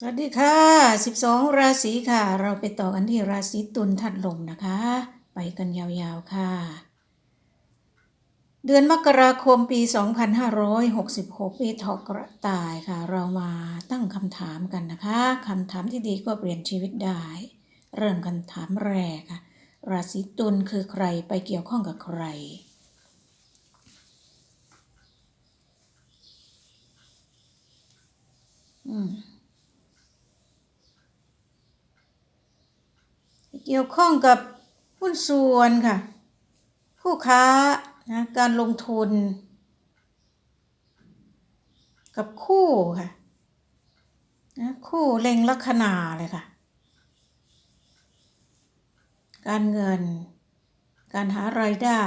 สวัสดีค่ะ 12 ราศีค่ะ เราไปต่อกันที่ราศีตุลทัดลมนะคะ ไปกันยาวๆค่ะ เดือนมกราคมปี 2566 ปีเถาะกระต่ายค่ะ เรามาตั้งคำถามกันนะคะคำถามที่ดีก็เปลี่ยนชีวิตได้ เริ่มกันถามแรกค่ะ ราศีตุลคือใครไปเกี่ยวข้องกับใครอืม เกี่ยวข้องกับหุ้นส่วนค่ะ ผู้ค้านะการลงทุน กับคู่ค่ะนะคู่เล็งลัคนาเลยค่ะ การเงิน การหารายได้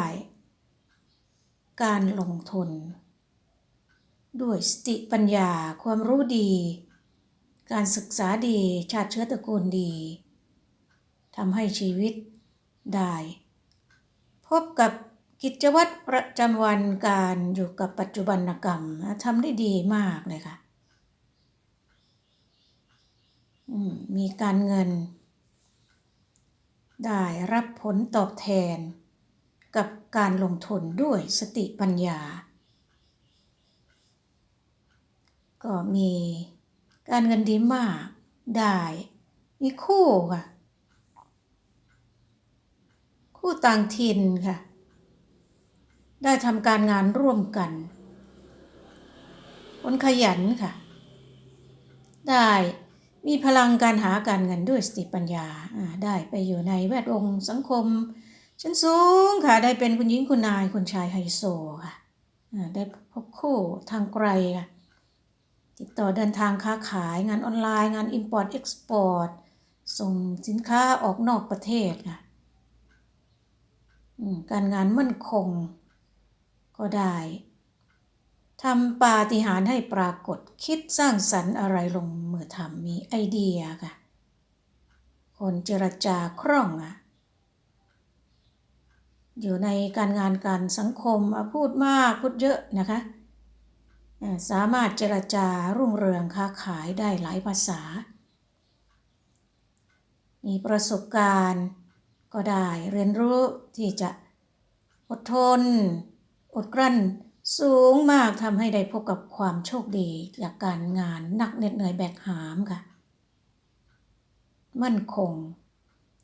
การลงทุน ด้วยสติปัญญาความรู้ดี การศึกษาดีชาติเชื้อตระกูลดี ทำให้ชีวิตได้ พบกับกิจวัตรประจำวันการอยู่กับปัจจุบันกรรมทำได้ดีมากเลยค่ะมีการเงิน ได้รับผลตอบแทน กับการลงทุนด้วยสติปัญญา ก็มีการเงินดีมากได้ มีคู่ค่ะ คู่ต่างถิ่นค่ะ ได้ทำการงานร่วมกัน คนขยันค่ะ ได้มีพลังการหาการเงินด้วยสติปัญญาได้ไปอยู่ในแวดวงสังคมชั้นสูงค่ะ ได้เป็นคุณหญิงคุณนายคุณชายไฮโซค่ะได้พบคู่ทางไกลค่ะติดต่อเดินทางค้าขายงานออนไลน์งาน Import Export ส่งสินค้าออกนอกประเทศค่ะ การงานมั่นคง ก็ได้ทำปาฏิหาริย์ให้ปรากฏคิดสร้างสรรค์อะไรลงมือทำมีไอเดียค่ะ คนเจรจาคล่องอะอยู่ในการงานการสังคมพูดมากพูดเยอะนะคะ สามารถเจรจารุ่งเรืองค้าขายได้หลายภาษา มีประสบการณ์ ก็ได้เรียนรู้ที่จะอดทน อดกลั้นสูงมากทำให้ได้พบกับความโชคดีจากการงานนักเหน็ดเหนื่อยแบกหามค่ะ มั่นคง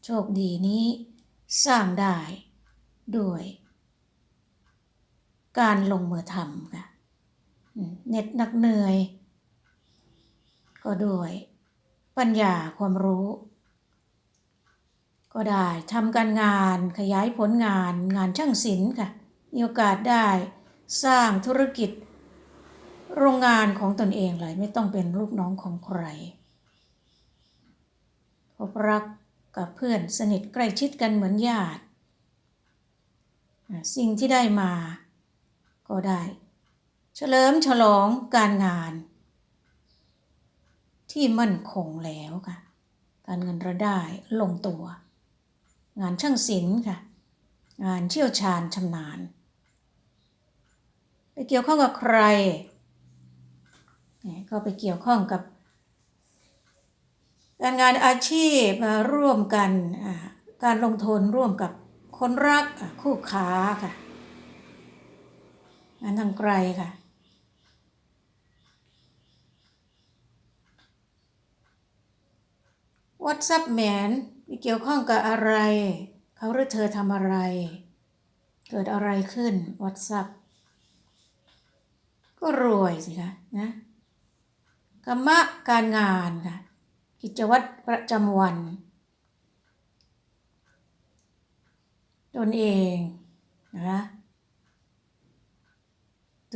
โชคดีนี้สร้างได้ด้วย การลงมือทำค่ะเน็ดนักเหนื่อย ก็ด้วย ปัญญาความรู้ ก็ได้ทำการงานขยายผลงานงานช่างศิลป์ค่ะมีโอกาสได้สร้างธุรกิจ โรงงานของตนเองเลยไม่ต้องเป็นลูกน้องของใคร พบรักกับเพื่อนสนิทใกล้ชิดกันเหมือนญาติ สิ่งที่ได้มาก็ได้ เฉลิมฉลองการงาน ที่มั่นคงแล้วค่ะ การเงินรายได้ลงตัว งานช่างศิลป์ค่ะ งานเชี่ยวชาญชำนาญ ไปเกี่ยวข้องกับใคร ก็ไปเกี่ยวข้องกับ การงานอาชีพร่วมกัน การลงทุนร่วมกับคนรักคู่ค้าค่ะ งานทางไกลค่ะ WhatsApp แมน เกี่ยวข้องกับอะไร เขาหรือเธอทำอะไร เกิดอะไรขึ้น WhatsApp ก็รวยสิคะนะกรรมะการงานค่ะ กิจวัตรประจำวัน ตนเองนะคะ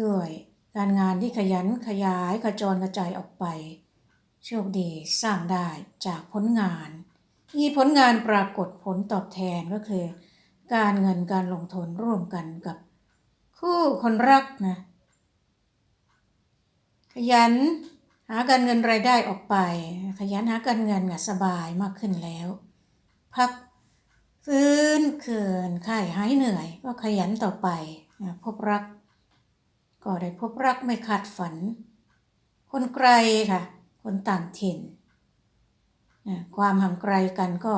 ด้วยการงานที่ขยันขยายกระจรกระจายออกไป โชคดีสร้างได้จากผลงาน มีผลงานปรากฏผลตอบแทนก็คือ การเงินการลงทุนร่วมกันกับคู่คนรักนะ ขยันหาการเงินรายได้ออกไป ขยันหาการเงินสบายมากขึ้นแล้ว พักฟื้นคืนไข้หายเหนื่อย ก็ขยันต่อไปพบรัก ก็ได้พบรักไม่ขาดฝัน คนไกลค่ะ คนต่างถิ่น ความห่างไกลกันก็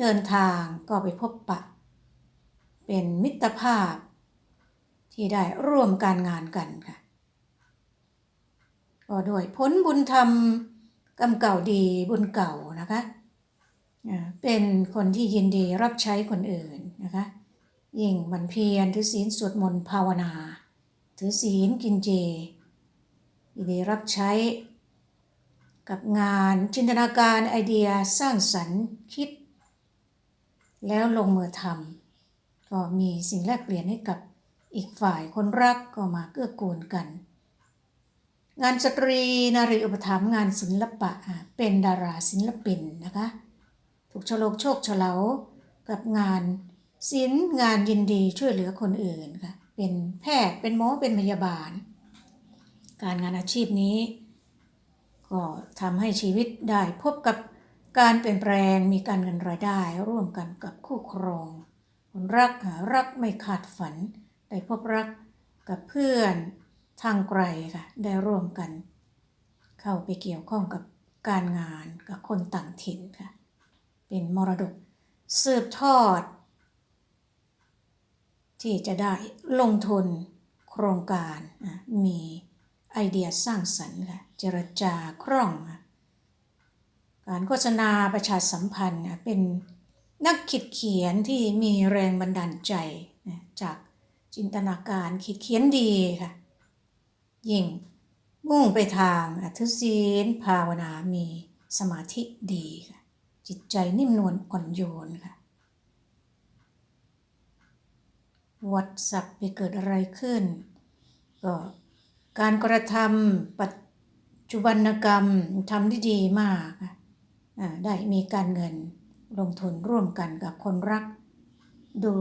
เดินทางก็ไปพบปะ เป็นมิตรภาพที่ได้ร่วมการงานกันค่ะ ก็ด้วยผลบุญธรรมกรรมเก่าดีบุญเก่านะคะ เป็นคนที่ยินดีรับใช้คนอื่นนะคะ ยิ่งมันเพียรถือศีลสวดมนต์ภาวนา ถือศีลกินเจ ยินดีรับใช้ กับงานจินตนาการไอเดียสร้างสรรค์คิด แล้วลงมือทำก็มีสิ่งแลกเปลี่ยนให้กับอีกฝ่ายคนรักก็มาเกื้อกูลกัน งานสตรีนารีอุปถัมภ์งานศิลปะอะเป็นดาราศิลปินนะคะถูกฉลกโชคเฉลากับงานศิลป์งานยินดีช่วยเหลือคนอื่นค่ะเป็นแพทย์เป็นหมอเป็นพยาบาล การงานอาชีพนี้ ก็ทำให้ชีวิตได้พบกับการเปลี่ยนแปลงมีการเงินรายได้ ร่วมกันกับคู่ครองคนรักหารักไม่ขาดฝัน ได้พบรักกับเพื่อนทางไกลค่ะได้ร่วมกัน เข้าไปเกี่ยวข้องกับการงานกับคนต่างถิ่นค่ะเป็นมรดกสืบทอด ที่จะได้ลงทุนโครงการมี ไอเดียสร้างสรรค์ค่ะเจรจาคล่องค่ะการโฆษณาประชาสัมพันธ์อะเป็นนักคิดเขียนที่มีแรงบันดาลใจจากจินตนาการคิดเขียนดีค่ะ ยิ่งมุ่งไปทางอธิศีลภาวนามีสมาธิดีค่ะ จิตใจนิ่มนวลอ่อนโยนค่ะวัดสับไปเกิดอะไรขึ้น ก็ การกระทำปัจจุบันกรรมทำได้ดีมากได้มีการเงินลงทุนร่วมกันกับคนรัก ดู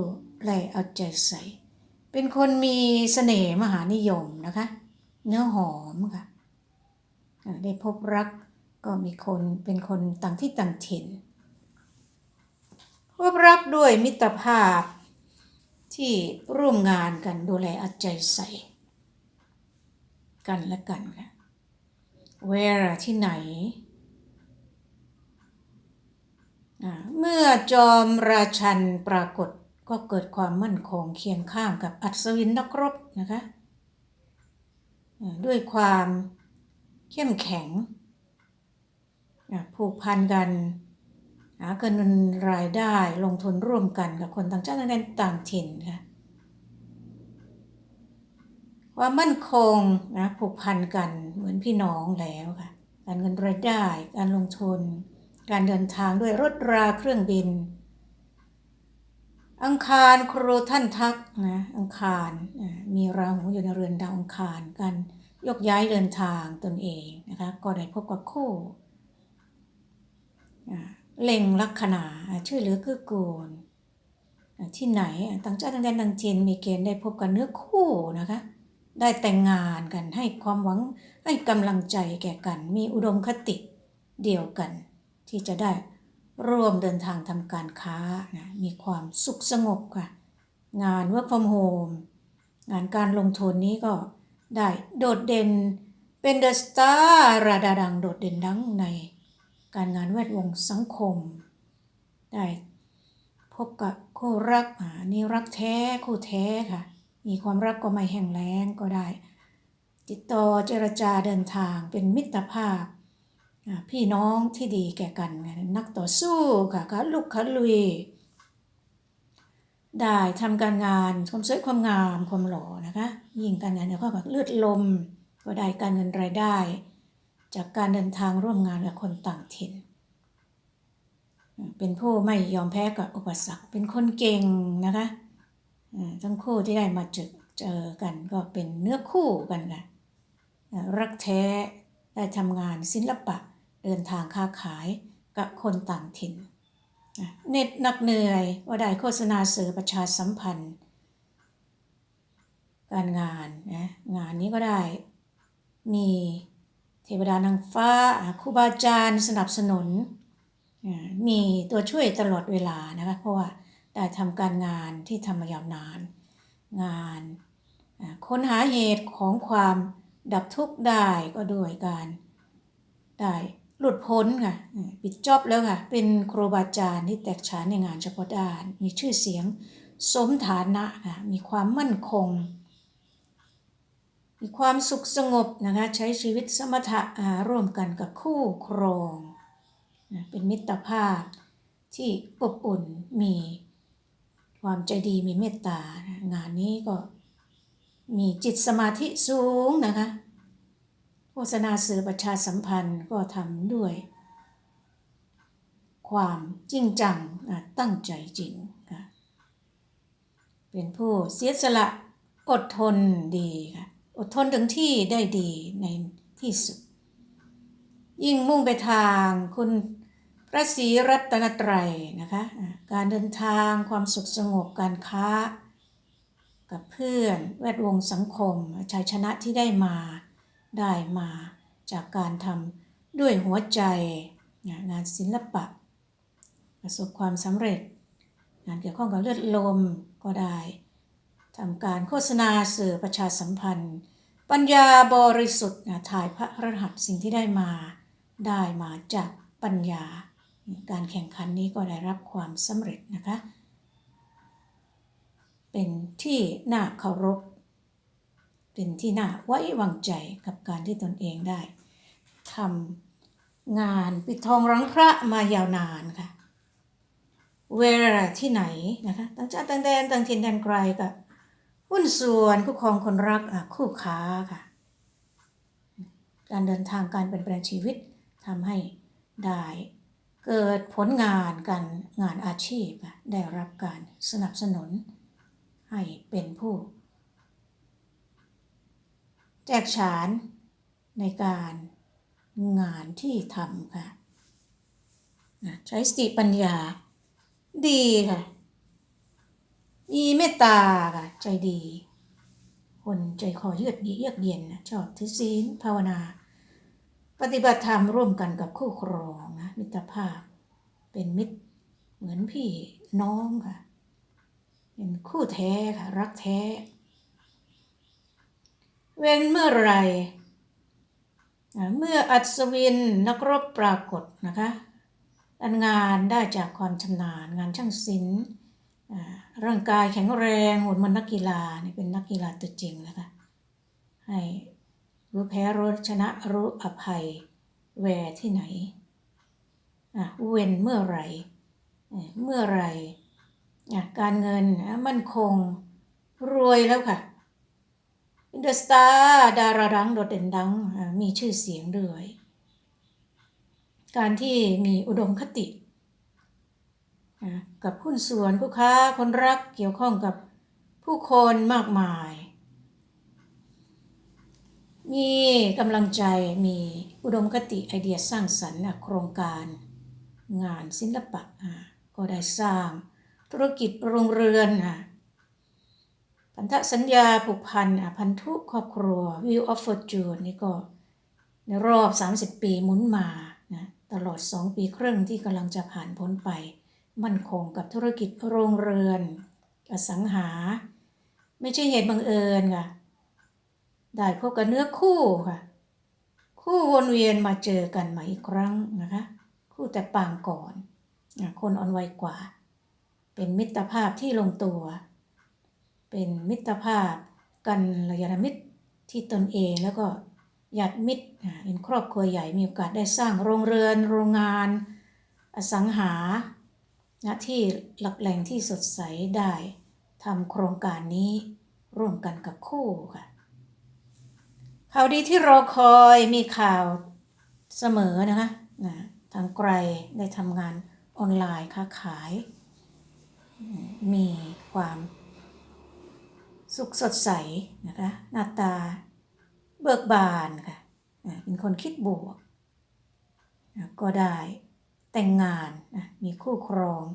แลเอาใจใส่ เป็นคนมีเสน่ห์มหานิยมนะคะ เนื้อหอมค่ะได้พบรักก็มีคนเป็นคนต่างที่ต่างถิ่นพบรักด้วยมิตรภาพที่ร่วมงานกันดูแลเอาใจใส่ กันและกันค่ะ where ที่ไหน เมื่อจอมราชันปรากฏก็เกิดความมั่นคงเคียงข้างกับอัศวินนักรบนะคะ ด้วยความเข้มแข็ง ผูกพันกัน หาเงินรายได้ลงทุนร่วมกันกับคนต่างชาติต่างแดนต่างถิ่นค่ะ ความมั่นคงนะผูกพันกันเหมือนพี่น้องแล้วค่ะ การเงินรายได้ การลงทุน การเดินทางด้วยรถราเครื่องบิน อังคารครูท่านทักนะอังคารมีราหูอยู่ในเรือนดาวอังคารกันยกย้ายเดินทางตนเองนะคะก็ได้พบกับคู่อ่าเล็งลัคนาอ่าช่วยเหลือเกื้อกูลที่ไหนอ่าต่างชาติต่างแดนต่างถิ่นมีเกณฑ์ได้พบกับเนื้อคู่นะคะ ได้แต่งงานกันให้ความหวังให้กำลังใจแก่กัน มีอุดมคติเดียวกัน ที่จะได้ร่วมเดินทางทำการค้านะมีความสุขสงบค่ะ งาน work from home งานการลงทุนนี้ก็ได้โดดเด่นเป็นเดอะสตาร์ระดับดังโดดเด่นดังในการงานแวดวงสังคม ได้พบกับคู่รักอ่านี่รักแท้คู่แท้ค่ะ มีความรักก็ไม่แห้งแล้งก็ได้ ติดต่อเจรจาเดินทางเป็นมิตรภาพ พี่น้องที่ดีแก่กันนักต่อสู้ค่ะขาลุกขาลุย ได้ทำการงานความสวยความงามความหล่อนะคะยิ่งการงานแล้วก็แบบเลือดลม ก็ได้การเงินรายได้ จากการเดินทางร่วมงานกับคนต่างถิ่นเป็นผู้ไม่ยอมแพ้กับอุปสรรค เป็นคนเก่งนะคะ ทั้งคู่ที่ได้มาเจอเจอกันก็เป็นเนื้อคู่กันค่ะรักแท้ได้ทำงานศิลปะเดินทางค้าขายกับคนต่างถิ่นเน็ดหนักเหนื่อยก็ได้โฆษณาสื่อประชาสัมพันธ์ การงานนะงานนี้ก็ได้มีเทวดานางฟ้าครูบาอาจารย์สนับสนุน มีตัวช่วยตลอดเวลานะคะเพราะว่า ได้ทำการงานที่ทำมายาวนาน งานค้นหาเหตุของความดับทุกข์ได้ก็ด้วยการได้หลุดพ้นค่ะปิดจอบแล้วค่ะ เป็นครูบาอาจารย์ที่แตกฉานในงานเฉพาะด้าน มีชื่อเสียงสมฐานะค่ะมีความมั่นคง มีความสุขสงบนะคะใช้ชีวิตสมถะร่วมกันกับคู่ครอง เป็นมิตรภาพที่อบอุ่นมี ความใจดีมีเมตตางานนี้ก็มีจิตสมาธิสูงนะคะโฆษณาสื่อประชาสัมพันธ์ก็ทำด้วย ความจริงจังตั้งใจจริงค่ะเป็นผู้เสียสละอดทนดีค่ะอดทนถึงที่ได้ดีในที่สุด ยิ่งมุ่งไปทางคุณ พระศรีรัตนตรัยนะคะการเดินทางความสุขสงบการค้า กับเพื่อนแวดวงสังคมชัยชนะที่ได้มาได้มาจากการทำด้วยหัวใจงานศิลปะ ประสบความสำเร็จ งานเกี่ยวข้องกับเลือดลมก็ได้ทำการโฆษณาสื่อประชาสัมพันธ์ ปัญญาบริสุทธิ์ถ่ายพระรหัสสิ่งที่ได้มาได้มาจากปัญญา การแข่งขันนี้ก็ได้รับความสำเร็จนะคะ เป็นที่น่าเคารพ เป็นที่น่าไว้วางใจกับการที่ตนเองได้ทำงานปิดทองหลังพระมายาวนานค่ะ เวลาที่ไหนนะคะต่างชาติต่างแดนต่างถิ่นแดนไกลกับหุ้นส่วนคู่ครองคนรักคู่ค้าค่ะ การเดินทางการเปลี่ยนแปลงชีวิตทำให้ได้ เกิดผลงานการงานอาชีพอะได้รับการสนับสนุน ให้เป็นผู้ แจกฉานในการงานที่ทำค่ะนะใช้สติปัญญาดีค่ะ มีเมตตาค่ะ ใจดี คนใจคอเยือกเยือกเย็นนชอบทิศีลภาวนา ปฏิบัติธรรมร่วมกันกับคู่ครองนะมิตรภาพ เป็นมิตรเหมือนพี่น้องค่ะ เป็นคู่แท้ค่ะ รักแท้ เว้นเมื่อไรอ่าเมื่ออัศวินนักรบปรากฏนะคะอันงานได้จากความชำนาญงานช่างศิลป์ร่างกายแข็งแรงหุ่นมันนักกีฬานี่เป็นนักกีฬาตัวจริงนะคะให้ รู้แพ้รู้ชนะรู้อภัย แวที่ไหนอะเว้นเมื่อไหรเอ่เมื่อไหรอะการเงินมั่นคงรวยแล้วค่ะอินเดอร์สตาร์ดาราดังโดดเด่นดังมีชื่อเสียงด้วย การที่มีอุดมคติกับหุ้นส่วนผู้ค้าคนรักเกี่ยวข้องกับผู้คนมากมาย มีกำลังใจมีอุดมคติไอเดียสร้างสรรค์โครงการ งานศิลปะอะก็ได้สร้างธุรกิจโรงเรือนอะพันธสัญญาผูกพันอะพันธุครอบครัว View of Fortune นี่ก็ในรอบ 30 ปีหมุนมานะตลอด 2 ปีครึ่งที่กำลังจะผ่านพ้นไป มั่นคงกับธุรกิจโรงเรือนอสังหา ไม่ใช่เหตุบังเอิญค่ะ ได้พบกับเนื้อคู่ค่ะ คู่วนเวียนมาเจอกันใหม่อีกครั้งนะคะ คู่แต่ปางก่อนคนอ่อนวัยกว่า เป็นมิตรภาพที่ลงตัว เป็นมิตรภาพกันระยะมิตรที่ตนเองแล้วก็ญาติมิตรอะเป็นครอบครัวใหญ่มีโอกาสได้สร้างโรงเรือน โรงงาน อสังหานะที่หลักแหล่งที่สดใสได้ทำโครงการนี้ร่วมกันกับคู่ค่ะ ข่าวดีที่รอคอยมีข่าวเสมอนะคะนะทางไกลได้ทำงานออนไลน์ค้าขาย มีความสุขสดใสนะคะหน้าตาเบิกบานค่ะอ่าเป็นคนคิดบวกนะก็ได้แต่งงานนะมีคู่ครอง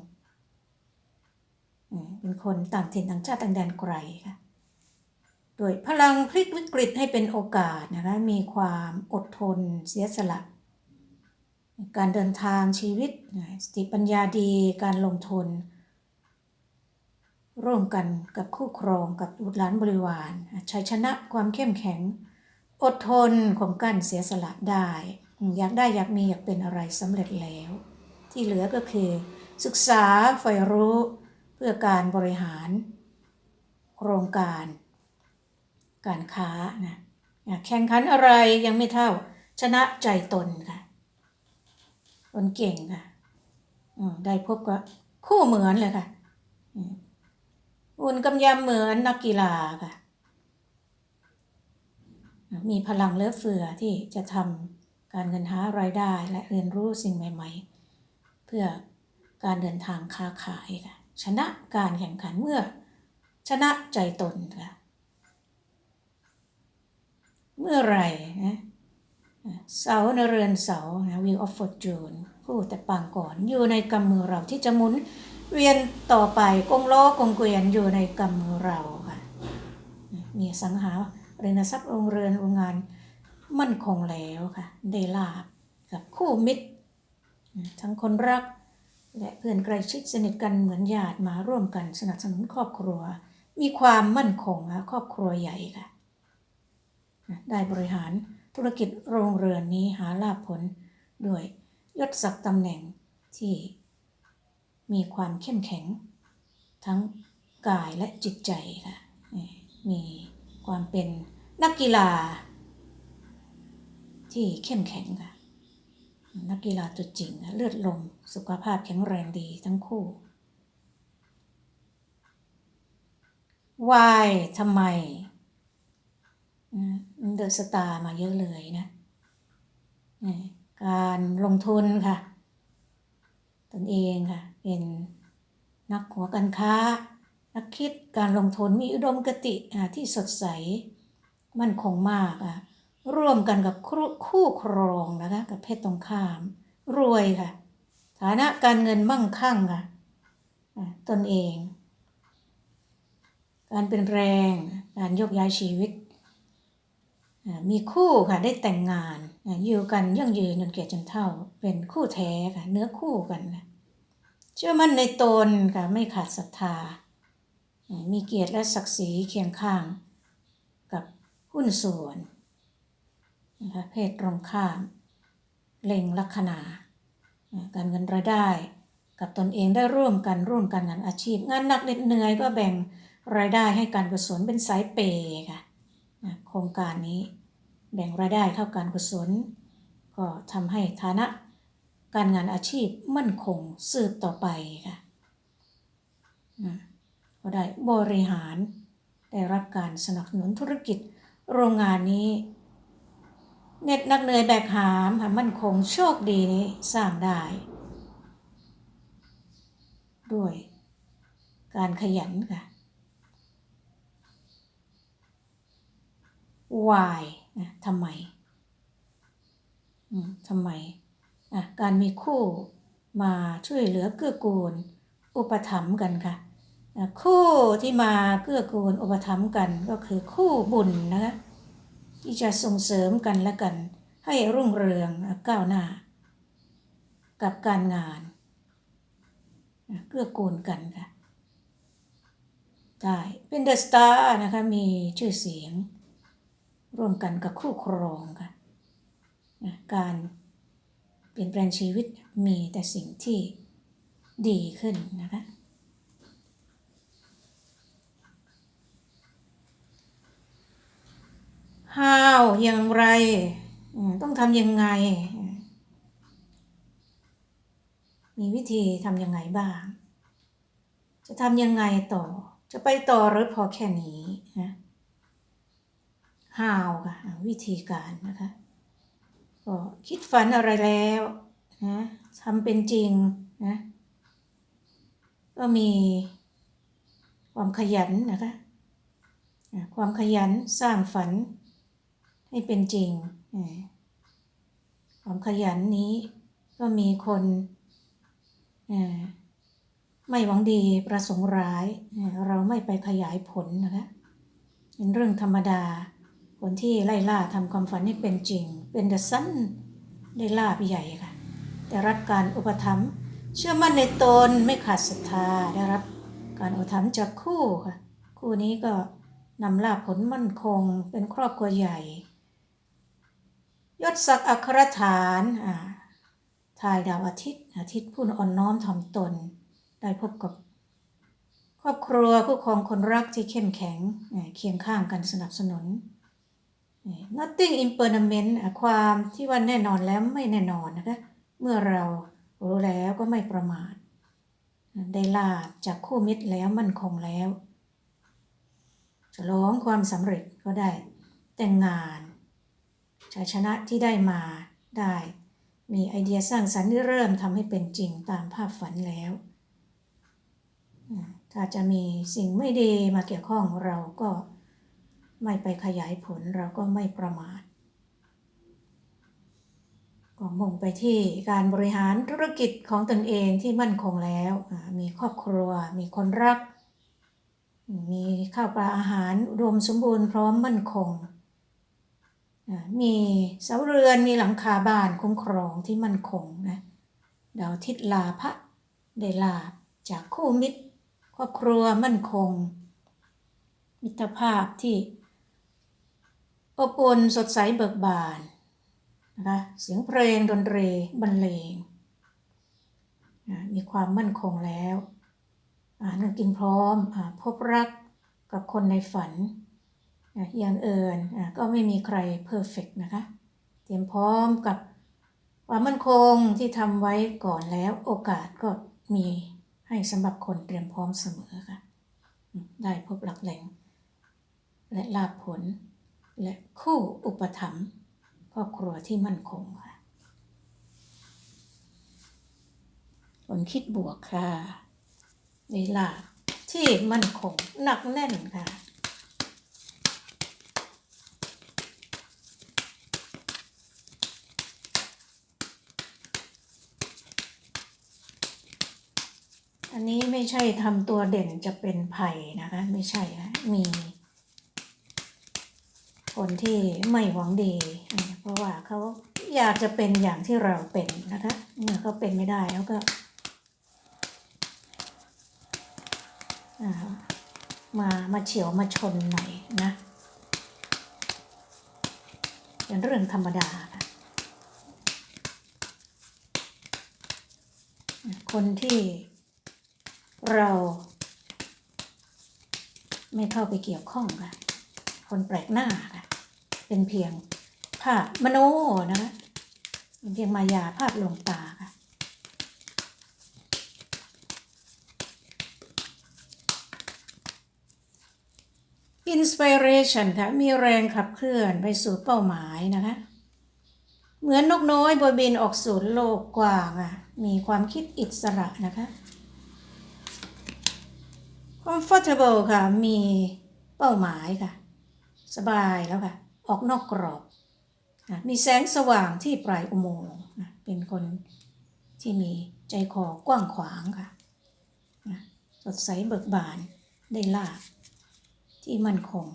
อืมเป็นคนต่างถิ่นต่างชาติต่างแดนไกลค่ะ โดยพลังพลิกวิกฤตให้เป็นโอกาสนะคะมีความอดทนเสียสละ การเดินทางชีวิตสติปัญญาดีการลงทุน ร่วมกันกับคู่ครองกับบุตรหลานบริวารชัยชนะความเข้มแข็ง อดทนข่มกั้นเสียสละได้อืมอยากได้อยากมีอยากเป็นอะไรสำเร็จแล้ว ที่เหลือก็คือศึกษาใฝ่รู้เพื่อการบริหาร โครงการ การค้านะแข่งขันอะไรยังไม่เท่า ชนะใจตนค่ะคนเก่งค่ะได้พบกับคู่เหมือนเลยค่ะ อุ่นกำยำเหมือนนักกีฬาค่ะ มีพลังเลือเฟือที่จะทำการเงินหารายได้และเรียนรู้สิ่งใหม่ๆ เพื่อการเดินทางค้าขายค่ะ ชนะการแข่งขันเมื่อ ชนะใจตนค่ะ เมื่อไหรนะเสาในเรือนเสานะ Wheel of Fortune ผู้แต่ปางก่อนอยู่ในกำมือเราที่จะหมุนเวียนต่อไปกงล้อกงเกวียนอยู่ในกำมือเราค่ะมีสังหาริมทรัพย์โรงเรือนโรงงานมั่นคงแล้วค่ะ ได้ลาบกับคู่มิตร ทั้งคนรัก และเพื่อนใกล้ชิดสนิทกันเหมือนญาติมาร่วมกันสนับสนุนครอบครัว มีความมั่นคงค่ะครอบครัวใหญ่ค่ะ ได้บริหารธุรกิจโรงเรือนนี้หาลาภผลด้วยยศศักดิ์ตำแหน่งที่มีความเข้มแข็ง ทั้งกายและจิตใจค่ะ มีความเป็นนักกีฬา ที่เข้มแข็งค่ะ นักกีฬาตัวจริง เลือดลม สุขภาพแข็งแรงดีทั้งคู่วายทำไม เดอะสตาร์มาเยอะเลยนะ การลงทุนค่ะ ตนเองค่ะ เป็นนักหัวการค้า นักคิดการลงทุนมีอุดมกติที่สดใส มั่นคงมากอะร่วมกันกับคู่ครองนะคะกับเพศตรงข้าม รวยค่ะ ฐานะการเงินมั่งคั่งค่ะตนเอง การเป็นแรงการยกย้ายชีวิต มีคู่ค่ะได้แต่งงานอยู่กันยั่งยืนจนแก่จนเฒ่า เป็นคู่แท้ค่ะ เนื้อคู่กันเชื่อมั่นในตนค่ะไม่ขาดศรัทธา มีเกียรติและศักดิ์ศรีเคียงข้างกับหุ้นส่วนนะคะเพศตรงข้าม เล็งลัคนาการเงินรายได้ กับตนเองได้ร่วมกันร่วมกันงานอาชีพ งานหนักเหนื่อยก็แบ่งรายได้ให้การกุศลเป็นสายเปค่ะ ครงการนี้ แบ่งรายได้เข้าการกุศล ก็ทำให้ฐานะการงานอาชีพมั่นคงสืบต่อไปค่ะก็ได้บริหารได้รับการสนับสนุนธุรกิจโรงงานนี้เน็ตนักเหนื่อยแบกหามหามั่นคงโชคดีนี้สร้างได้ ด้วยการขยันค่ะ why นะทำไมทำไมอะการมีคู่มาช่วยเหลือเกื้อกูลอุปถัมภ์กันค่ะ คู่ที่มาเกื้อกูลอุปถัมภ์กันก็คือคู่บุญนะคะที่จะส่งเสริมกันและกัน ให้รุ่งเรืองก้าวหน้า กับการงานเกื้อกูลกันค่ะได้เป็นเดอะสตาร์นะคะมีชื่อเสียง ร่วมกันกับคู่ครองค่ะการเปลี่ยนแปลงชีวิตมีแต่สิ่งที่ดีขึ้นนะคะ how อย่างไร ต้องทำยังไง มีวิธีทำยังไงบ้าง จะทำยังไงต่อ จะไปต่อหรือพอแค่นี้นะ how ค่ะวิธีการนะคะก็คิดฝันอะไรแล้วนะทำเป็นจริงนะก็มีความขยันนะคะความขยันสร้างฝันให้เป็นจริง ความขยันนี้ก็มีคนไม่หวังดีประสงค์ร้าย เราไม่ไปขยายผลนะคะเป็นเรื่องธรรมดา คนที่ไล่ล่าทำความฝันให้เป็นจริง เป็นเดอะซันได้ลาบใหญ่ค่ะแต่รับการอุปถัมภ์เชื่อมั่นในตนไม่ขาดศรัทธาได้รับการอุปถัมภ์จากคู่ค่ะ คู่นี้ก็นำลาบผลมั่นคงเป็นครอบครัวใหญ่ ยศศักดิ์อัครฐานอ่าทายดาวอาทิตย์ อาทิตย์ผู้อ่อนน้อมถ่อมตน ได้พบกับ ครอบครัวคู่ครองคนรักที่เข้มแข็งเคียงข้างกันสนับสนุน nothing impermanent ความที่ว่าแน่นอนแล้วไม่แน่นอนนะคะ เมื่อเรารู้แล้วก็ไม่ประมาท ได้ลาบจากคู่มิตรแล้วมั่นคงแล้วฉลองความสำเร็จก็ได้ แต่งงานชัยชนะที่ได้มาได้ มีไอเดียสร้างสรรค์ที่เริ่มทำให้เป็นจริงตามภาพฝันแล้ว ถ้าจะมีสิ่งไม่ดีมาเกี่ยวข้องเราก็ ไม่ไปขยายผลเราก็ไม่ประมาทก็มุ่งไปที่การบริหารธุรกิจของตนเองที่มั่นคงแล้ว มีครอบครัว มีคนรัก มีข้าวปลาอาหารอุดมสมบูรณ์พร้อมมั่นคง มีเสาเรือนมีหลังคาบ้านคุ้มครองที่มั่นคงนะดาวทิตย์ลาพระได้ลาจากคู่มิตร ครอบครัวมั่นคง มิตรภาพที่ อบอุ่นสดใสเบิกบานนะคะเสียงเพลงดนตรีบรรเลงมีความมั่นคงแล้วอานั่งกินพร้อมอพบรักกับคนในฝันอย่างเอิญก็ไม่มีใครเพอร์เฟกนะคะ เตรียมพร้อมกับความมั่นคงที่ทำไว้ก่อนแล้วโอกาสก็มีให้สำหรับคนเตรียมพร้อมเสมอค่ะ ได้พบหลักแหล่งและลาภผล และคู่อุปถัมภ์ครอบครัวที่มั่นคงค่ะคนคิดบวกค่ะเวลาที่มั่นคงหนักแน่นค่ะอันนี้ไม่ใช่ทำตัวเด่นจะเป็นภัยนะคะ ไม่ใช่นะมี คนที่ไม่หวังดี เพราะว่าเขาอยากจะเป็นอย่างที่เราเป็นนะคะเมื่อเขาเป็นไม่ได้แล้วก็มามาเฉียวมาชนหน่อยนะเป็นเรื่องธรรมดาค่ะคนที่เราไม่เข้าไปเกี่ยวข้องค่ะ คนแปลกหน้าค่ะ เป็นเพียงภาพมโนนะคะเป็นเพียงมายาภาพลวงตาค่ะอินสปิเรชันค่ะมีแรงขับเคลื่อนไปสู่เป้าหมายนะคะ เหมือนนกน้อยบนบินออกสู่โลกกว้างอะมีความคิดอิสระนะคะ comfortable ค่ะ มีเป้าหมายค่ะ สบายแล้วค่ะ ออกนอกกรอบนะมีแสงสว่างที่ปลายอุโมงค์นะเป็นคนที่มีใจคอกว้างขวางค่ะนะสดใสเบิกบานได้ลาบที่มั่นคง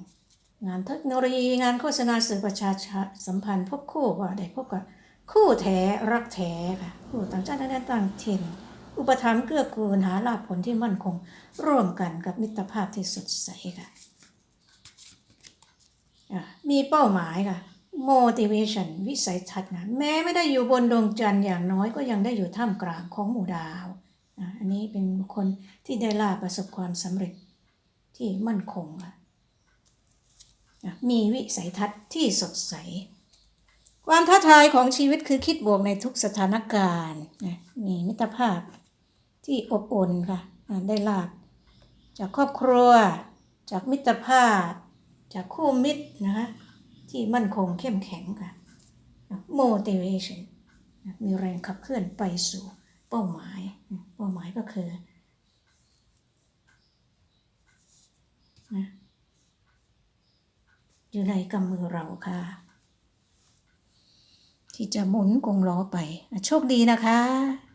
งานเทคโนโลยีงานโฆษณาสื่อประชาสัมพันธ์พบคู่ก็ได้พบกับคู่แท้รักแท้ค่ะคู่ต่างชาติและต่างถิ่นอุปถัมภ์เกื้อกูลหาลาภผลที่มั่นคง ร่วมกันกับมิตรภาพที่สดใสค่ะอะ มีเป้าหมายค่ะ motivation วิสัยทัศน์นะแม้ไม่ได้อยู่บนดวงจันทร์อย่างน้อยก็ยังได้อยู่ท่ามกลางของหมู่ดาวอะอันนี้เป็นบุคคลที่ได้ลาประสบความสำเร็จที่มั่นคงค่ะมีวิสัยทัศน์ที่สดใส ความท้าทายของชีวิตคือคิดบวกในทุกสถานการณ์นะมีมิตรภาพที่อบอุ่นค่ะได้ลาภจากครอบครัว จากมิตรภาพ จากคู่มิตรนะคะที่มั่นคงเข้มแข็งค่ะ motivation มีแรงขับเคลื่อนไปสู่เป้าหมาย เป้าหมายก็คือนะอยู่ในกำมือเราค่ะ ที่จะหมุนกงล้อไป โชคดีนะคะ